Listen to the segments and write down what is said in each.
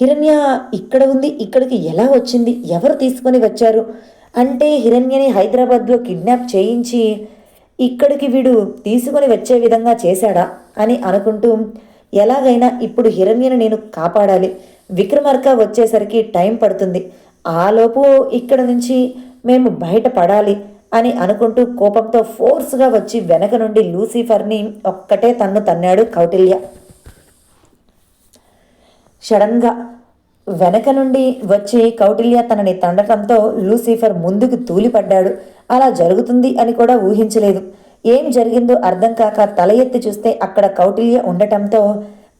హిరణ్య ఇక్కడ ఉంది ఇక్కడికి ఎలా వచ్చింది ఎవరు తీసుకొని వచ్చారు? అంటే హిరణ్యని హైదరాబాద్లో కిడ్నాప్ చేయించి ఇక్కడికి వీడు తీసుకొని వచ్చే విధంగా చేశాడా అని అనుకుంటూ ఎలాగైనా ఇప్పుడు హిరణ్యను నేను కాపాడాలి. విక్రమార్క వచ్చేసరికి టైం పడుతుంది. ఆలోపు ఇక్కడ నుంచి మేము బయటపడాలి అని అనుకుంటూ కోపంతో ఫోర్స్గా వచ్చి వెనక నుండి లూసిఫర్ని ఒక్కటే తన్ను తన్నాడు కౌటిల్య. సడన్గా వెనక నుండి వచ్చి కౌటిల్య తనని తండటంతో లూసిఫర్ ముందుకు తూలిపడ్డాడు. అలా జరుగుతుంది అని కూడా ఊహించలేదు. ఏం జరిగిందో అర్థం కాక తల ఎత్తి చూస్తే అక్కడ కౌటిల్య ఉండటంతో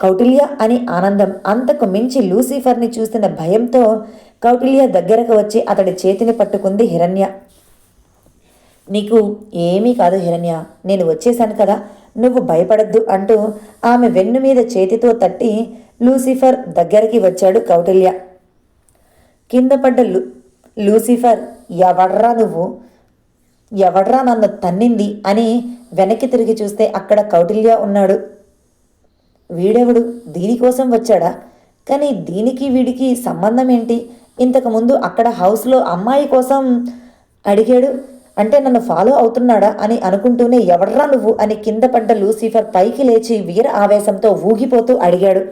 కౌటిల్య అని ఆనందం అంతకు మించి లూసిఫర్ని చూసిన భయంతో కౌటిల్య దగ్గరకు వచ్చి అతడి చేతిని పట్టుకుంది హిరణ్య. నీకు ఏమీ కాదు హిరణ్య నేను వచ్చేశాను కదా నువ్వు భయపడద్దు అంటూ ఆమె వెన్ను మీద చేతితో తట్టి లూసిఫర్ దగ్గరికి వచ్చాడు కౌటిల్య. కింద పడ్డ లూ లూసిఫర్ ఎవడ్రా నువ్వు? ఎవడ్రా నన్ను తన్నింది? అని వెనక్కి తిరిగి చూస్తే అక్కడ కౌటిల్య ఉన్నాడు. వీడెవడు? దీనికోసం వచ్చాడా? కానీ దీనికి వీడికి సంబంధం ఏంటి ఇంతకుముందు అక్కడ హౌస్లో అమ్మాయి కోసం అడిగాడు. అంటే నన్ను ఫాలో అవుతున్నాడా అని అనుకుంటూనే ఎవడ్రా నువ్వు? అని కింద పడ్డ లూసిఫర్ పైకి లేచి వీర ఆవేశంతో ఊగిపోతూ అడిగాడు.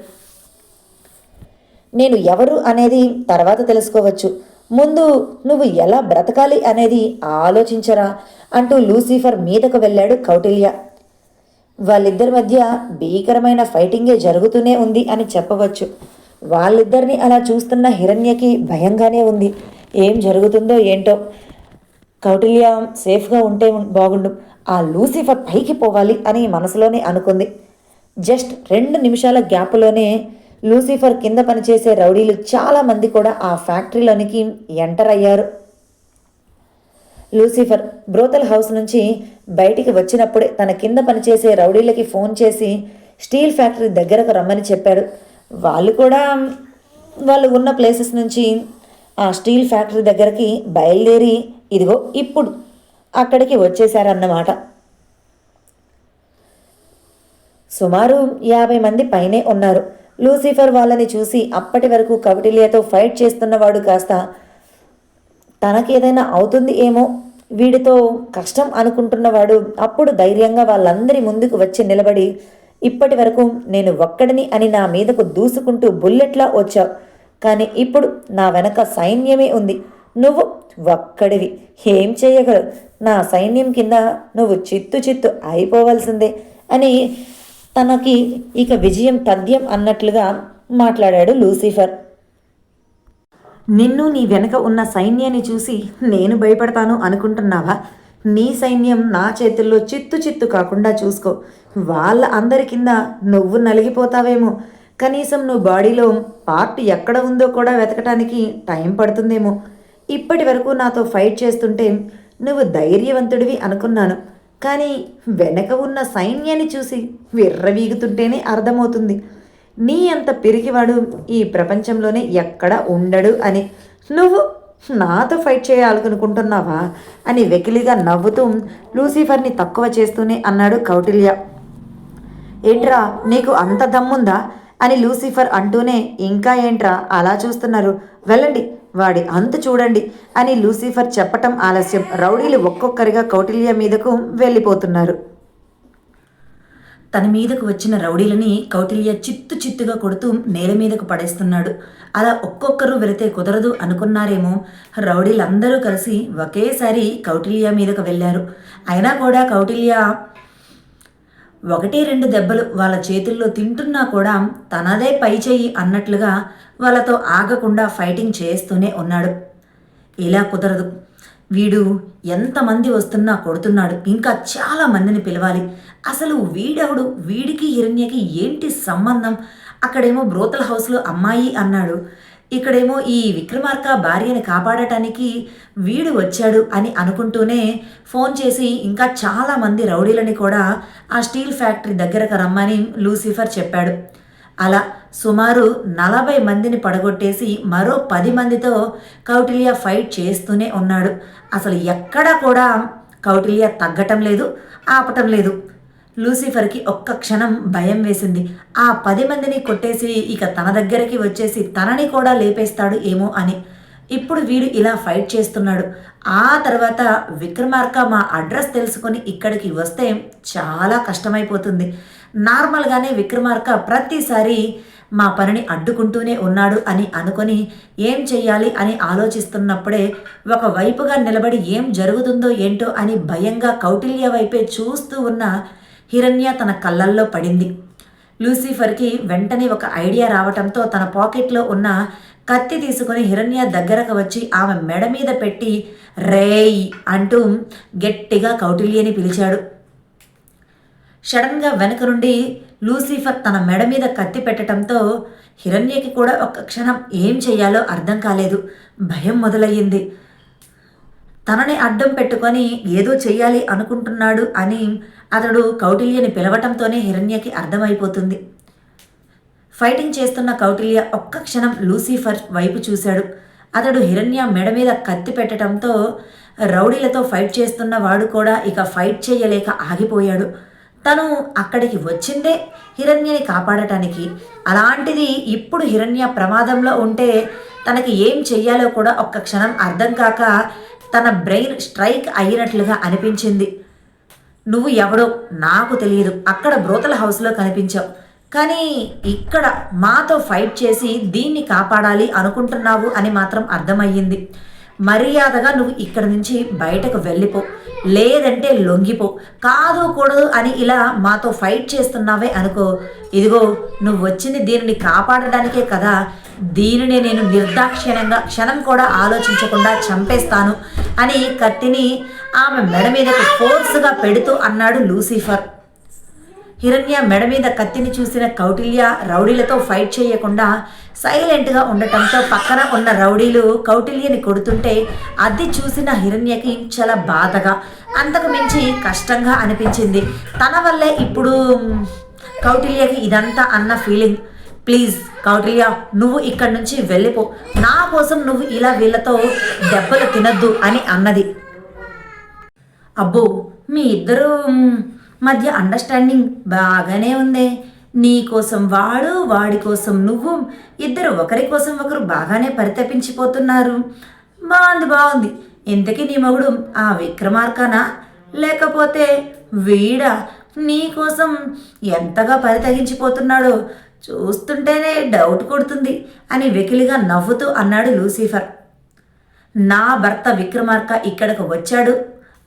నేను ఎవరు అనేది తర్వాత తెలుసుకోవచ్చు. ముందు నువ్వు ఎలా బ్రతకాలి అనేది ఆలోచించరా అంటూ లూసిఫర్ మీదకు వెళ్ళాడు కౌటిల్య. వాళ్ళిద్దరి మధ్య భీకరమైన ఫైటింగే జరుగుతూనే ఉంది అని చెప్పవచ్చు. వాళ్ళిద్దరిని అలా చూస్తున్న హిరణ్యకి భయంగానే ఉంది. ఏం జరుగుతుందో ఏంటో. కౌటిల్య సేఫ్గా ఉంటే బాగుండు. ఆ లూసిఫర్ పైకి పోవాలి అని మనసులోనే అనుకుంది. జస్ట్ రెండు నిమిషాల గ్యాప్లోనే లూసిఫర్ కింద పనిచేసే రౌడీలు చాలామంది కూడా ఆ ఫ్యాక్టరీలోనికి ఎంటర్ అయ్యారు. లూసిఫర్ బ్రోతల్ హౌస్ నుంచి బయటికి వచ్చినప్పుడే తన కింద పనిచేసే రౌడీలకి ఫోన్ చేసి స్టీల్ ఫ్యాక్టరీ దగ్గరకు రమ్మని చెప్పాడు. వాళ్ళు కూడా వాళ్ళు ఉన్న ప్లేసెస్ నుంచి ఆ స్టీల్ ఫ్యాక్టరీ దగ్గరికి బయలుదేరి ఇదిగో ఇప్పుడు అక్కడికి వచ్చేశారన్నమాట. సుమారు యాభై మంది పైనే ఉన్నారు. లూసిఫర్ వాళ్ళని చూసి అప్పటి వరకు కవిటిలియతో ఫైట్ చేస్తున్నవాడు కాస్త తనకేదైనా అవుతుంది ఏమో వీడితో కష్టం అనుకుంటున్నవాడు అప్పుడు ధైర్యంగా వాళ్ళందరి ముందుకు వచ్చి నిలబడి ఇప్పటి వరకు నేను ఒక్కడిని అని నా మీదకు దూసుకుంటూ బుల్లెట్లా వచ్చావు. కానీ ఇప్పుడు నా వెనక సైన్యమే ఉంది. నువ్వు ఒక్కడివి. ఏం చేయగలవు? నా సైన్యం కింద నువ్వు చిత్తు చిత్తు అయిపోవలసిందే అని తనకి ఇక విజయం తథ్యం అన్నట్లుగా మాట్లాడాడు లూసిఫర్. నిన్ను నీ వెనక ఉన్న సైన్యాన్ని చూసి నేను భయపడతాను అనుకుంటున్నావా? నీ సైన్యం నా చేతుల్లో చిత్తు చిత్తు కాకుండా చూసుకో. వాళ్ళ అందరి కింద నువ్వు నలిగిపోతావేమో. కనీసం నువ్వు బాడీలో పార్ట్ ఎక్కడ ఉందో కూడా వెతకటానికి టైం పడుతుందేమో. ఇప్పటి వరకు నాతో ఫైట్ చేస్తుంటే నువ్వు ధైర్యవంతుడివి అనుకున్నాను. కానీ వెనక ఉన్న సైన్యాన్ని చూసి విర్రవీగుతుంటేనే అర్థమవుతుంది. నీ అంత పిరికివాడు ఈ ప్రపంచంలోనే ఎక్కడ ఉండడు అని. నువ్వు నాతో ఫైట్ చేయాలనుకుంటున్నావా అని వెకిలిగా నవ్వుతూ లూసిఫర్ని తక్కువ చేస్తూనే అన్నాడు కౌటిల్య. ఏంట్రా నీకు అంత దమ్ముందా? అని లూసిఫర్ అంటూనే ఇంకా ఏంట్రా అలా చూస్తున్నారు. వెళ్ళండి వాడి అంతు చూడండి అని లూసిఫర్ చెప్పటం ఆలస్యం. రౌడీలు ఒక్కొక్కరిగా కౌటిల్య మీదకు వెళ్ళిపోతున్నారు. తన మీదకు వచ్చిన రౌడీలని కౌటిల్య చిత్తు చిత్తుగా కొడుతూ నేల మీదకు పడేస్తున్నాడు. అలా ఒక్కొక్కరు వెళితే కుదరదు అనుకున్నారేమో. రౌడీలందరూ కలిసి ఒకేసారి కౌటిల్య మీదకు వెళ్ళారు. అయినా కూడా కౌటిల్య ఒకటి రెండు దెబ్బలు వాళ్ళ చేతుల్లో తింటున్నా కూడా తనదే పై చేయి అన్నట్లుగా వాళ్ళతో ఆగకుండా ఫైటింగ్ చేస్తూనే ఉన్నాడు. ఇలా కుదరదు. వీడు ఎంతమంది వస్తున్నా కొడుతున్నాడు. ఇంకా చాలా మందిని పిలవాలి. అసలు వీడెవడు? వీడికి హిరణ్యకి ఏంటి సంబంధం? అక్కడేమో బ్రోతల హౌస్లో అమ్మాయి అన్నాడు. ఇక్కడేమో ఈ విక్రమార్క భార్యని కాపాడటానికి వీడు వచ్చాడు అని అనుకుంటూనే ఫోన్ చేసి ఇంకా చాలామంది రౌడీలని కూడా ఆ స్టీల్ ఫ్యాక్టరీ దగ్గరకు రమ్మని లూసిఫర్ చెప్పాడు. అలా సుమారు నలభై మందిని పడగొట్టేసి మరో పది మందితో కౌటిల్య ఫైట్ చేస్తూనే ఉన్నాడు. అసలు ఎక్కడా కూడా కౌటిల్య తగ్గటం లేదు ఆపటం లేదు. లూసిఫర్కి ఒక్క క్షణం భయం వేసింది. ఆ పది మందిని కొట్టేసి ఇక తన దగ్గరికి వచ్చేసి తనని కూడా లేపేస్తాడు ఏమో అని. ఇప్పుడు వీడు ఇలా ఫైట్ చేస్తున్నాడు. ఆ తర్వాత విక్రమార్క మా అడ్రస్ తెలుసుకొని ఇక్కడికి వస్తే చాలా కష్టమైపోతుంది. నార్మల్గానే విక్రమార్క ప్రతిసారి మా పనిని అడ్డుకుంటూనే ఉన్నాడు అని అనుకొని ఏం చెయ్యాలి అని ఆలోచిస్తున్నప్పుడే ఒక వైపుగా నిలబడి ఏం జరుగుతుందో ఏంటో అని భయంగా కౌటిల్య వైపే చూస్తూ ఉన్న హిరణ్య తన కళ్ళల్లో పడింది. లూసిఫర్కి వెంటనే ఒక ఐడియా రావటంతో తన పాకెట్లో ఉన్న కత్తి తీసుకొని హిరణ్య దగ్గరకు వచ్చి ఆమె మెడ మీద పెట్టి రేయ్ అంటూ గట్టిగా కౌటిల్యని పిలిచాడు. సడన్గా వెనక నుండి లూసిఫర్ తన మెడ మీద కత్తి పెట్టడంతో హిరణ్యకి కూడా ఒక క్షణం ఏం చేయాలో అర్థం కాలేదు. భయం మొదలయ్యింది. తనని అడ్డం పెట్టుకొని ఏదో చెయ్యాలి అనుకుంటున్నాడు అని అతడు కౌటిల్యని పిలవటంతోనే హిరణ్యకి అర్థమైపోతుంది. ఫైటింగ్ చేస్తున్న కౌటిల్య ఒక్క క్షణం లూసిఫర్ వైపు చూశాడు. అతడు హిరణ్య మెడ మీద కత్తి పెట్టడంతో రౌడీలతో ఫైట్ చేస్తున్న వాడు కూడా ఇక ఫైట్ చేయలేక ఆగిపోయాడు. తను అక్కడికి వచ్చిందే హిరణ్యని కాపాడటానికి. అలాంటిది ఇప్పుడు హిరణ్య ప్రమాదంలో ఉంటే తనకి ఏం చెయ్యాలో కూడా ఒక్క క్షణం అర్థం కాక తన బ్రెయిన్ స్ట్రైక్ అయినట్లుగా అనిపించింది. నువ్వు ఎవడో నాకు తెలియదు. అక్కడ బ్రోతల హౌస్లో కనిపించావు. కానీ ఇక్కడ మాతో ఫైట్ చేసి దీన్ని కాపాడాలి అనుకుంటున్నావు అని మాత్రం అర్థమయ్యింది. మర్యాదగా నువ్వు ఇక్కడ నుంచి బయటకు వెళ్ళిపో. లేదంటే లొంగిపో. కాదు కూడదు అని ఇలా మాతో ఫైట్ చేస్తున్నావే అనుకో. ఇదిగో నువ్వు వచ్చింది దీనిని కాపాడడానికే కదా. దీనిని నేను నిర్దాక్షిణ్యంగా క్షణం కూడా ఆలోచించకుండా చంపేస్తాను అని కత్తిని ఆమె మెడ మీదకి ఫోర్స్గా పెడుతూ అన్నాడు లూసిఫర్. హిరణ్య మెడ మీద కత్తిని చూసిన కౌటిల్య రౌడీలతో ఫైట్ చేయకుండా సైలెంట్గా ఉండటంతో పక్కన ఉన్న రౌడీలు కౌటిల్యని కొడుతుంటే అది చూసిన హిరణ్యకి చాలా బాధగా అంతకు మించి కష్టంగా అనిపించింది. తన వల్లే ఇప్పుడు కౌటిల్యకి ఇదంతా అన్న ఫీలింగ్. ప్లీజ్ కౌటిల్య నువ్వు ఇక్కడి నుంచి వెళ్ళిపో. నా కోసం నువ్వు ఇలా వీళ్ళతో దెబ్బలు తినద్దు అని అన్నది. అబ్బో మీ ఇద్దరు మధ్య అండర్స్టాండింగ్ బాగానే ఉందే. నీ కోసం వాడు వాడి కోసం నువ్వు ఇద్దరు ఒకరి కోసం ఒకరు బాగానే పరితపించిపోతున్నారు. బాగుంది బాగుంది. ఇంతకీ నీ మగుడు ఆ విక్రమార్కనా? లేకపోతే వీడా నీ కోసం ఎంతగా పరితగించిపోతున్నాడో చూస్తుంటేనే డౌట్ కొడుతుంది అని వెకిలిగా నవ్వుతూ అన్నాడు లూసిఫర్. నా భర్త విక్రమార్క ఇక్కడికి వచ్చాడు.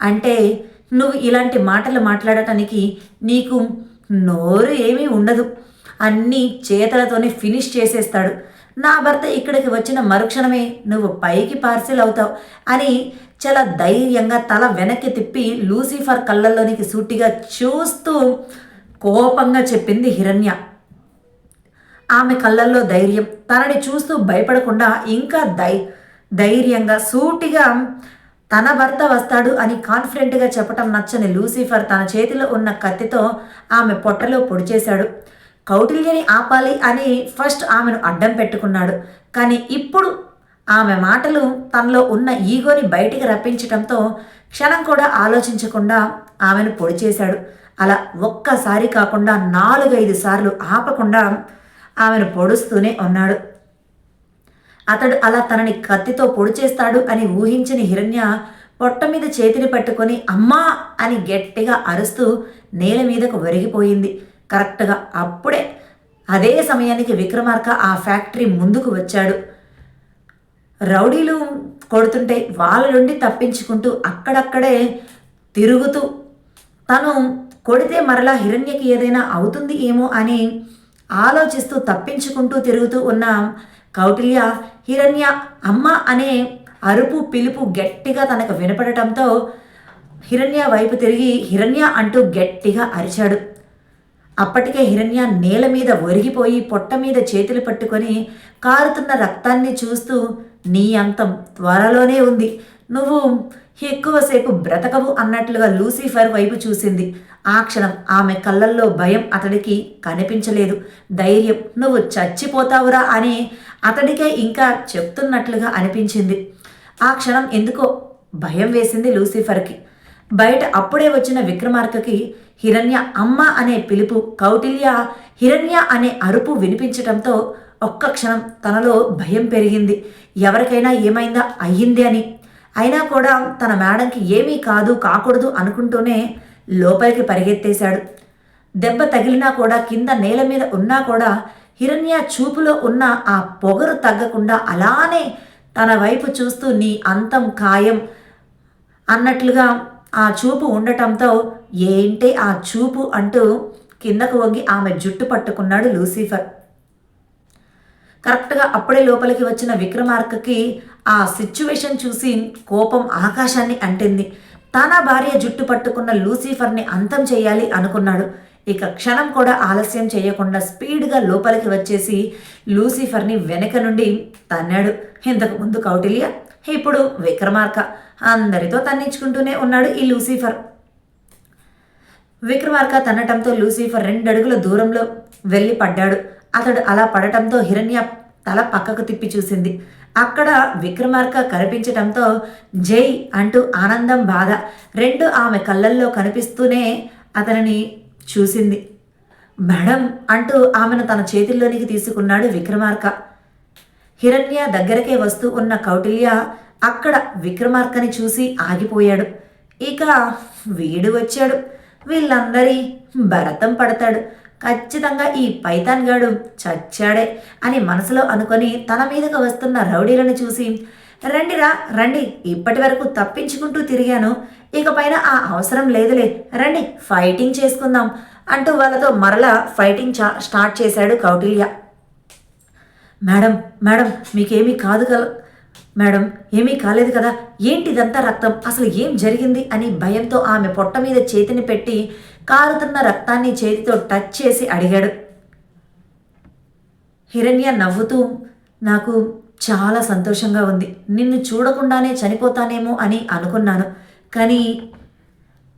అంటే నువ్వు ఇలాంటి మాటలు మాట్లాడటానికి నీకు నోరు ఏమీ ఉండదు. అన్నీ చేతలతోనే ఫినిష్ చేసేస్తాడు. నా భర్త ఇక్కడికి వచ్చిన మరుక్షణమే నువ్వు పైకి పార్సిల్ అవుతావు అని చాలా ధైర్యంగా తల వెనక్కి తిప్పి లూసిఫర్ కళ్ళల్లోనికి సూటిగా చూస్తూ కోపంగా చెప్పింది హిరణ్య. ఆమె కళ్ళల్లో ధైర్యం. తనని చూస్తూ భయపడకుండా ఇంకా ధై ధైర్యంగా సూటిగా తన భర్త వస్తాడు అని కాన్ఫిడెంట్గా చెప్పటం నచ్చని లూసిఫర్ తన చేతిలో ఉన్న కత్తితో ఆమె పొట్టలో పొడి చేశాడు. కౌటిల్యని ఆపాలి అని ఫస్ట్ ఆమెను అడ్డం పెట్టుకున్నాడు. కానీ ఇప్పుడు ఆమె మాటలు తనలో ఉన్న ఈగోని బయటికి రప్పించటంతో క్షణం కూడా ఆలోచించకుండా ఆమెను పొడి చేశాడు. అలా ఒక్కసారి కాకుండా నాలుగైదు సార్లు ఆపకుండా ఆమెను పొడుస్తూనే ఉన్నాడు. అతడు అలా తనని కత్తితో పొడి చేస్తాడు అని ఊహించిన హిరణ్య పొట్ట మీద చేతిని పట్టుకొని అమ్మా! అని గట్టిగా అరుస్తూ నేల మీదకు ఒరిగిపోయింది. కరెక్ట్గా అప్పుడే అదే సమయానికి విక్రమార్క ఆ ఫ్యాక్టరీ ముందుకు వచ్చాడు. రౌడీలు కొడుతుంటే వాళ్ళ నుండి తప్పించుకుంటూ అక్కడక్కడే తిరుగుతూ తను కొడితే మరలా హిరణ్యకి ఏదైనా అవుతుంది ఏమో అని ఆలోచిస్తూ తప్పించుకుంటూ తిరుగుతూ ఉన్న కౌటిల్య హిరణ్య అమ్మ అనే అరుపు పిలుపు గట్టిగా తనకు వినపడటంతో హిరణ్య వైపు తిరిగి హిరణ్య అంటూ గట్టిగా అరిచాడు. అప్పటికే హిరణ్య నేల మీద ఒరిగిపోయి పొట్ట మీద చేతులు పట్టుకొని కారుతున్న రక్తాన్ని చూస్తూ నీ అంతం త్వరలోనే ఉంది. నువ్వు ఎక్కువసేపు బ్రతకవు అన్నట్లుగా లూసిఫర్ వైపు చూసింది. ఆ క్షణం ఆమె కళ్ళల్లో భయం అతడికి కనిపించలేదు. ధైర్యం నువ్వు చచ్చిపోతావురా అని అతడికే ఇంకా చెప్తున్నట్లుగా అనిపించింది. ఆ క్షణం ఎందుకో భయం వేసింది లూసిఫర్కి. బయట అప్పుడే వచ్చిన విక్రమార్కకి హిరణ్య అమ్మ అనే పిలుపు కౌటిల్య హిరణ్య అనే అరుపు వినిపించటంతో ఒక్క క్షణం తనలో భయం పెరిగింది. ఎవరికైనా ఏమైందా అయ్యింది అని అయినా కూడా తన మేడంకి ఏమీ కాదు కాకూడదు అనుకుంటూనే లోపలికి పరిగెత్తేశాడు. దెబ్బ తగిలినా కూడా కింద నేల మీద ఉన్నా కూడా హిరణ్య చూపులో ఉన్న ఆ పొగరు తగ్గకుండా అలానే తన వైపు చూస్తూ నీ అంతం ఖాయం అన్నట్లుగా ఆ చూపు ఉండటంతో ఏంటే ఆ చూపు అంటూ కిందకు వంగి ఆమె జుట్టు పట్టుకున్నాడు లూసిఫర్. కరెక్ట్గా అప్పుడే లోపలికి వచ్చిన విక్రమార్కకి ఆ సిచ్యువేషన్ చూసి కోపం ఆకాశాన్ని అంటింది. తన భార్య జుట్టు పట్టుకున్న లూసిఫర్ని అంతం చేయాలి అనుకున్నాడు. ఇక క్షణం కూడా ఆలస్యం చేయకుండా స్పీడ్గా లోపలికి వచ్చేసి లూసిఫర్ని వెనక నుండి తన్నాడు. ఇంతకు ముందు కౌటిల్య ఇప్పుడు విక్రమార్క. అందరితో తన్నించుకుంటూనే ఉన్నాడు ఈ లూసిఫర్. విక్రమార్క తన్నటంతో లూసిఫర్ రెండు అడుగుల దూరంలో వెళ్ళి పడ్డాడు. అతడు అలా పడటంతో హిరణ్య తల పక్కకు తిప్పి చూసింది. అక్కడ విక్రమార్క కనిపించటంతో జై అంటూ ఆనందం బాధ రెండు ఆమె కళ్ళల్లో కనిపిస్తూనే అతనిని చూసింది. మేడం అంటూ ఆమెను తన చేతుల్లోనికి తీసుకున్నాడు విక్రమార్క. హిరణ్య దగ్గరకే వస్తూ ఉన్న కౌటిల్య అక్కడ విక్రమార్కని చూసి ఆగిపోయాడు. ఇక వీడు వచ్చాడు. వీళ్ళందరి భరతం పడతాడు. ఖచ్చితంగా ఈ పైతాన్ గాడు చచ్చాడే అని మనసులో అనుకొని తన మీదకు వస్తున్న రౌడీలను చూసి రండిరా రండి ఇప్పటి వరకు తప్పించుకుంటూ తిరిగాను. ఇకపైన ఆ అవసరం లేదులే రండి ఫైటింగ్ చేసుకుందాం అంటూ వాళ్ళతో మరలా ఫైటింగ్ చా స్టార్ట్ చేశాడు కౌటిల్య. మేడం మేడం మీకేమీ కాదు కదా మేడం ఏమీ కాలేదు కదా ఏంటిదంతా రక్తం అసలు ఏం జరిగింది? అని భయంతో ఆమె పొట్ట మీద చేతిని పెట్టి కారుతున్న రక్తాన్ని చేతితో టచ్ చేసి అడిగాడు. హిరణ్య నవ్వుతూ నాకు చాలా సంతోషంగా ఉంది. నిన్ను చూడకుండానే చనిపోతానేమో అని అనుకున్నాను. కానీ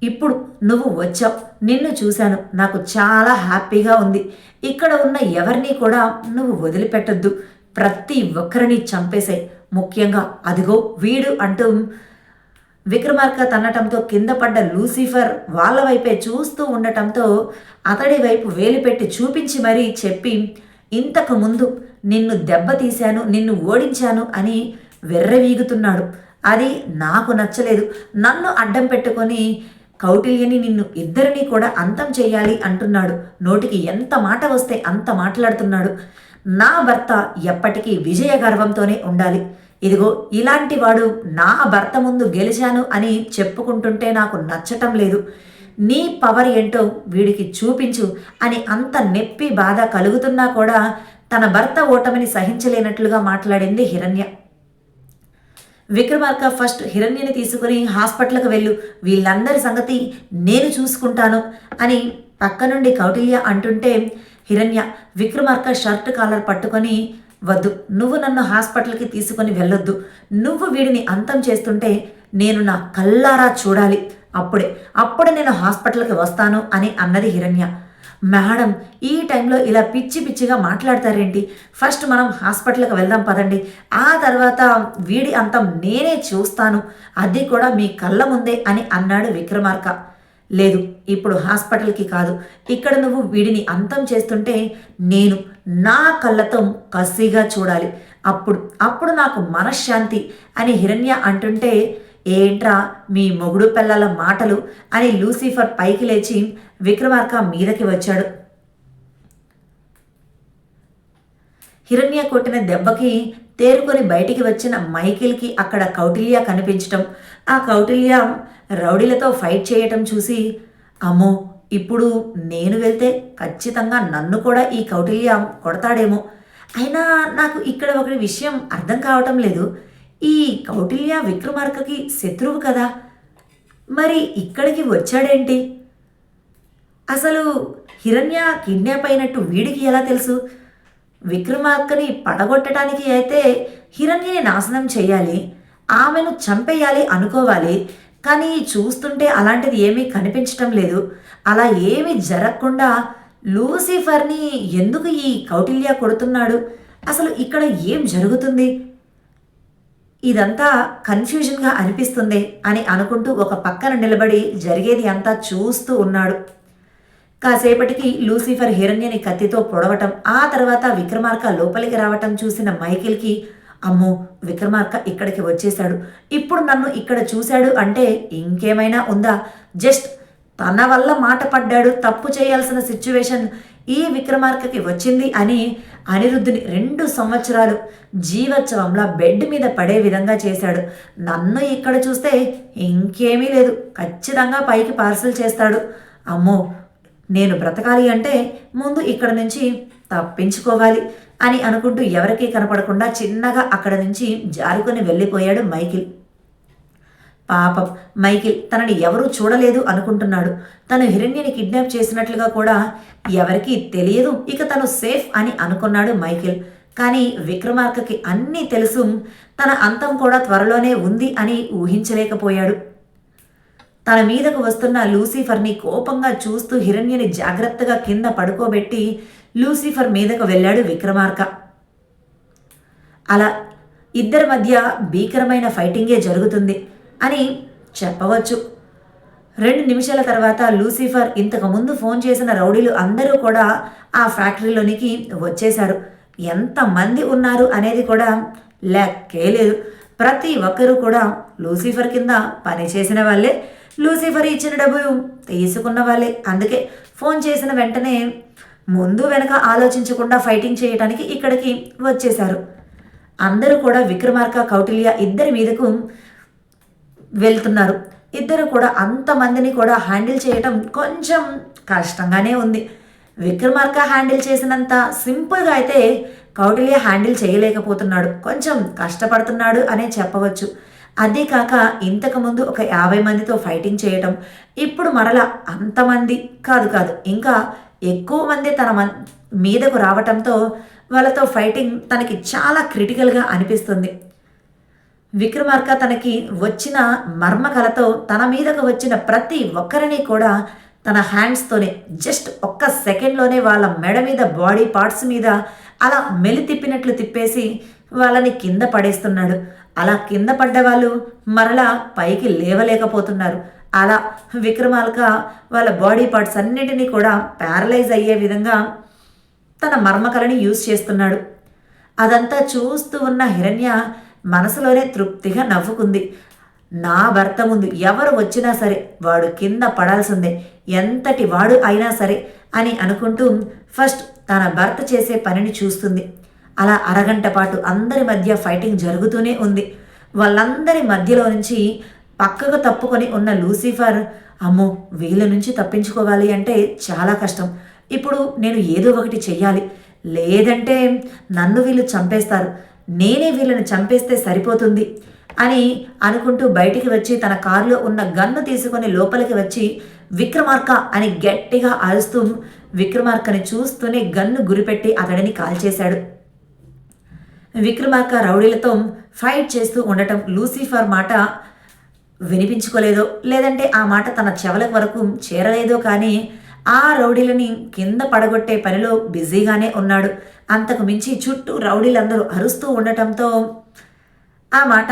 ఇప్పుడు నువ్వు వచ్చావు. నిన్ను చూశాను. నాకు చాలా హ్యాపీగా ఉంది. ఇక్కడ ఉన్న ఎవరిని కూడా నువ్వు వదిలిపెట్టొద్దు. ప్రతి ఒక్కరిని చంపేశాయి. ముఖ్యంగా అదిగో వీడు అంటూ విక్రమార్క తన్నటంతో కింద పడ్డ లూసిఫర్ వాళ్ళ వైపే చూస్తూ ఉండటంతో అతడి వైపు వేలిపెట్టి చూపించి మరీ చెప్పి ఇంతకు ముందు నిన్ను దెబ్బతీశాను నిన్ను ఓడించాను అని వెర్రవీగుతున్నాడు. అది నాకు నచ్చలేదు. నన్ను అడ్డం పెట్టుకొని కౌటిల్యని నిన్ను ఇద్దరిని కూడా అంతం చేయాలి అంటున్నాడు. నోటికి ఎంత మాట వస్తే అంత మాట్లాడుతున్నాడు. నా భర్త ఎప్పటికీ విజయ గర్వంతోనే ఉండాలి. ఇదిగో ఇలాంటి వాడు నా భర్త ముందు గెలిచాను అని చెప్పుకుంటుంటే నాకు నచ్చటం లేదు. నీ పవర్ ఏంటో వీడికి చూపించు అని అంత నెప్పి బాధ కలుగుతున్నా కూడా తన భర్త ఓటమిని సహించలేనట్లుగా మాట్లాడింది హిరణ్య. విక్రమార్క ఫస్ట్ హిరణ్యని తీసుకుని హాస్పిటల్కి వెళ్ళు వీళ్ళందరి సంగతి నేను చూసుకుంటాను అని పక్క నుండి కౌటిల్య అంటుంటే హిరణ్య విక్రమార్క షర్ట్ కాలర్ పట్టుకొని వద్దు. నువ్వు నన్ను హాస్పిటల్కి తీసుకొని వెళ్ళొద్దు. నువ్వు వీడిని అంతం చేస్తుంటే నేను నా కల్లారా చూడాలి. అప్పుడే అప్పుడే నేను హాస్పిటల్కి వస్తాను అని అన్నది హిరణ్య. మేడం ఈ టైంలో ఇలా పిచ్చి పిచ్చిగా మాట్లాడతారేంటి? ఫస్ట్ మనం హాస్పిటల్కి వెళ్దాం పదండి. ఆ తర్వాత వీడి అంతం నేనే చూస్తాను. అది కూడా మీ కళ్ళ ముందే అని అన్నాడు విక్రమార్క. లేదు ఇప్పుడు హాస్పిటల్కి కాదు. ఇక్కడ నువ్వు వీడిని అంతం చేస్తుంటే నేను నా కళ్ళతో కసిగా చూడాలి. అప్పుడు అప్పుడు నాకు మనశ్శాంతి అని హిరణ్య అంటుంటే ఏంట్రా మీ మొగుడు పిల్లల మాటలు అని లూసిఫర్ పైకి లేచి విక్రమార్క మీదకి వచ్చాడు. హిరణ్య కొట్టిన దెబ్బకి తేరుకొని బయటికి వచ్చిన మైకిల్కి అక్కడ కౌటిల్య కనిపించటం. ఆ కౌటిల్య రౌడీలతో ఫైట్ చేయటం చూసి అమ్మో ఇప్పుడు నేను వెళ్తే ఖచ్చితంగా నన్ను కూడా ఈ కౌటిల్య కొడతాడేమో. అయినా నాకు ఇక్కడ ఒక విషయం అర్థం కావటం లేదు. ఈ కౌటిల్య విక్రమార్కకి శత్రువు కదా. మరి ఇక్కడికి వచ్చాడేంటి? అసలు హిరణ్య కిడ్నాప్ అయినట్టు వీడికి ఎలా తెలుసు? విక్రమార్కని పడగొట్టడానికి అయితే హిరణ్యని నాశనం చేయాలి. ఆమెను చంపేయాలి అనుకోవాలి. కానీ చూస్తుంటే అలాంటిది ఏమీ కనిపించటం లేదు. అలా ఏమీ జరగకుండా లూసిఫర్ని ఎందుకు ఈ కౌటిల్య కొడుతున్నాడు? అసలు ఇక్కడ ఏం జరుగుతుంది? ఇదంతా కన్ఫ్యూజన్గా అనిపిస్తుంది అని అనుకుంటూ ఒక పక్కన నిలబడి జరిగేది అంతా చూస్తూ ఉన్నాడు. కాసేపటికి లూసిఫర్ హిరణ్యని కత్తితో పొడవటం ఆ తర్వాత విక్రమార్క లోపలికి రావటం చూసిన మైకిల్కి అమ్మో విక్రమార్క ఇక్కడికి వచ్చేశాడు. ఇప్పుడు నన్ను ఇక్కడ చూశాడు అంటే ఇంకేమైనా ఉందా? జస్ట్ తన వల్ల మాట పడ్డాడు తప్పు చేయాల్సిన సిచ్యువేషన్ ఈ విక్రమార్కకి వచ్చింది అని అనిరుద్ధుని రెండు సంవత్సరాలు జీవోత్సవంలో బెడ్ మీద పడే విధంగా చేశాడు. నన్ను ఇక్కడ చూస్తే ఇంకేమీ లేదు. ఖచ్చితంగా పైకి పార్సల్ చేస్తాడు. అమ్మో నేను బ్రతకాలి అంటే ముందు ఇక్కడ నుంచి తప్పించుకోవాలి. అని అనుకుంటూ ఎవరికీ కనపడకుండా చిన్నగా అక్కడ నుంచి జారుకొని వెళ్ళిపోయాడు మైకిల్. పాపం మైకిల్ తనని ఎవరూ చూడలేదు అనుకుంటున్నాడు. తను హిరణ్యని కిడ్నాప్ చేసినట్లుగా కూడా ఎవరికీ తెలియదు. ఇక తను సేఫ్ అని అనుకున్నాడు మైకిల్. కానీ విక్రమార్కకి అన్నీ తెలుసు. తన అంతం కూడా త్వరలోనే ఉంది అని ఊహించలేకపోయాడు. తన మీదకు వస్తున్న లూసిఫర్ని కోపంగా చూస్తూ హిరణ్యని జాగ్రత్తగా కింద పడుకోబెట్టి లూసిఫర్ మీదకు వెళ్ళాడు విక్రమార్క. అలా ఇద్దరి మధ్య భీకరమైన ఫైటింగే జరుగుతుంది అని చెప్పవచ్చు. రెండు నిమిషాల తర్వాత లూసిఫర్ ఇంతకుముందు ఫోన్ చేసిన రౌడీలు అందరూ కూడా ఆ ఫ్యాక్టరీలోనికి వచ్చేశారు. ఎంతమంది ఉన్నారు అనేది కూడా లెక్కే లేదు. ప్రతి ఒక్కరూ కూడా లూసిఫర్ కింద పనిచేసిన వాళ్ళే. లూసిఫర్ ఇచ్చిన డబ్బు తీసుకున్న వాళ్ళే. అందుకే ఫోన్ చేసిన వెంటనే ముందు వెనక ఆలోచించకుండా ఫైటింగ్ చేయడానికి ఇక్కడికి వచ్చేశారు. అందరూ కూడా విక్రమార్క కౌటిల్య ఇద్దరి మీదకు వెళ్తున్నారు. ఇద్దరు కూడా అంతమందిని కూడా హ్యాండిల్ చేయటం కొంచెం కష్టంగానే ఉంది. విక్రమార్క హ్యాండిల్ చేసినంత సింపుల్గా అయితే కౌటిల్య హ్యాండిల్ చేయలేకపోతున్నాడు. కొంచెం కష్టపడుతున్నాడు అనే చెప్పవచ్చు. అదే కాక ఇంతకుముందు ఒక యాభై మందితో ఫైటింగ్ చేయటం ఇప్పుడు మరలా అంతమంది కాదు కాదు ఇంకా ఎక్కువ మంది తన మన్ మీదకు రావటంతో వాళ్ళతో ఫైటింగ్ తనకి చాలా క్రిటికల్గా అనిపిస్తుంది. విక్రమార్క తనకి వచ్చిన మర్మకలతో తన మీదకు వచ్చిన ప్రతి ఒక్కరిని కూడా తన హ్యాండ్స్తోనే జస్ట్ ఒక్క సెకండ్లోనే వాళ్ళ మెడ మీద బాడీ పార్ట్స్ మీద అలా మెలి తిప్పినట్లు తిప్పేసి వాళ్ళని కింద పడేస్తున్నాడు. అలా కింద పడ్డ వాళ్ళు మరలా పైకి లేవలేకపోతున్నారు. అలా విక్రమార్క వాళ్ళ బాడీ పార్ట్స్ అన్నిటినీ కూడా ప్యారలైజ్ అయ్యే విధంగా తన మర్మకలని యూజ్ చేస్తున్నాడు. అదంతా చూస్తూ ఉన్న హిరణ్య మనసులోనే తృప్తిగా నవ్వుకుంది. నా భర్త ముందు ఎవరు వచ్చినా సరే వాడు కింద పడాల్సిందే. ఎంతటి వాడు అయినా సరే అని అనుకుంటూ ఫస్ట్ తన భర్త చేసే పనిని చూస్తుంది. అలా అరగంట పాటు అందరి మధ్య ఫైటింగ్ జరుగుతూనే ఉంది. వాళ్ళందరి మధ్యలో నుంచి పక్కకు తప్పుకొని ఉన్న లూసిఫర్ అమ్మో వీళ్ళ నుంచి తప్పించుకోవాలి అంటే చాలా కష్టం. ఇప్పుడు నేను ఏదో ఒకటి చెయ్యాలి. లేదంటే నన్ను వీళ్ళు చంపేస్తారు. నేనే వీళ్ళని చంపేస్తే సరిపోతుంది అని అనుకుంటూ బయటికి వచ్చి తన కారులో ఉన్న గన్ను తీసుకొని లోపలికి వచ్చి విక్రమార్క అని గట్టిగా అరుస్తూ విక్రమార్కని చూస్తూనే గన్ను గురిపెట్టి అతడిని కాల్చేశాడు. విక్రమార్క రౌడీలతో ఫైట్ చేస్తూ ఉండటం లూసిఫర్ మాట వినిపించుకోలేదో. లేదంటే ఆ మాట తన చెవల వరకు చేరలేదో కానీ ఆ రౌడీలని కింద పడగొట్టే పనిలో బిజీగానే ఉన్నాడు. అంతకు మించి చుట్టూ రౌడీలందరూ అరుస్తూ ఉండటంతో ఆ మాట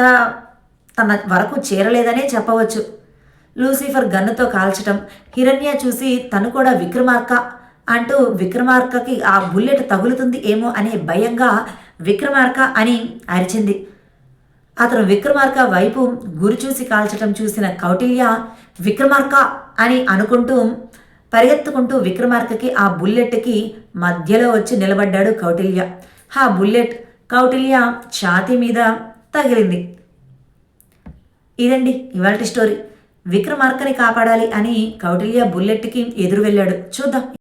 తన వరకు చేరలేదనే చెప్పవచ్చు. లూసిఫర్ గన్నుతో కాల్చటం హిరణ్య చూసి తను కూడా విక్రమార్క అంటూ విక్రమార్కకి ఆ బుల్లెట్ తగులుతుంది ఏమో అనే భయంగా విక్రమార్క అని అరిచింది. అతను విక్రమార్క వైపు గురి చూసి కాల్చటం చూసిన కౌటిల్య విక్రమార్క అని అనుకుంటూ పరిగెత్తుకుంటూ విక్రమార్కకి ఆ బుల్లెట్కి మధ్యలో వచ్చి నిలబడ్డాడు కౌటిల్య. ఆ బుల్లెట్ కౌటిల్య ఛాతీ మీద తగిలింది. ఇదండి ఇవాళ స్టోరీ. విక్రమార్కని కాపాడాలి అని కౌటిల్య బుల్లెట్కి ఎదురు వెళ్ళాడు. చూద్దాం.